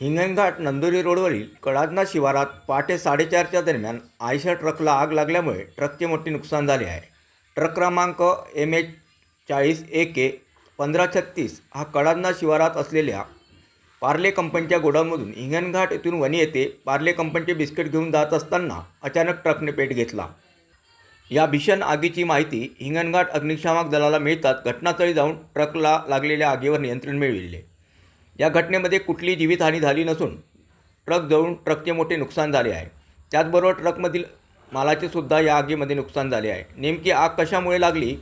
हिंगणघाट नंदुरी रोडवरील कडाजना शिवारात पहाटे साडेचारच्या दरम्यान आयशर ट्रकला आग लागल्यामुळे ट्रकचे मोठे नुकसान झाले आहे. ट्रक क्रमांक एम एच चाळीस ए के पंधरा छत्तीस हा कडाजना शिवारात असलेल्या पार्ले कंपनीच्या गोडाऊनमधून हिंगणघाट येथून वणी येथे पार्ले कंपनीचे बिस्किट घेऊन जात असताना अचानक ट्रकने पेट घेतला. या भीषण आगीची माहिती हिंगणघाट अग्निशामक दलाला मिळताच घटनास्थळी जाऊन ट्रकला लागलेल्या आगीवर नियंत्रण मिळविले. या घटनेमध्ये कुठली जीवितहानी झाली नसून ट्रक जळून ट्रकचे मोठे नुकसान झाले आहे. त्याचबरोबर ट्रकमधील मालाचे सुद्धा या आगीमध्ये नुकसान झाले आहे. नेमकी आग कशामुळे लागली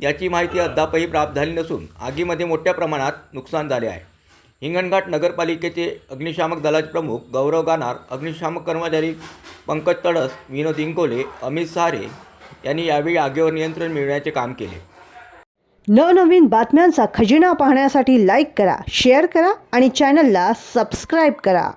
याची माहिती अद्यापही प्राप्त झाली नसून आगीमध्ये मोठ्या प्रमाणात नुकसान झाले आहे. हिंगणघाट नगरपालिकेचे अग्निशामक दलाचे प्रमुख गौरव गानार अग्निशामक कर्मचारी पंकज तडस विनोद इंगोले अमित सहारे यांनी यावेळी आगीवर नियंत्रण मिळवण्याचे काम केले. नवनवीन बातम्यांचा खजिना पाहण्यासाठी लाईक करा शेअर करा आणि चॅनलला सबस्क्राईब करा.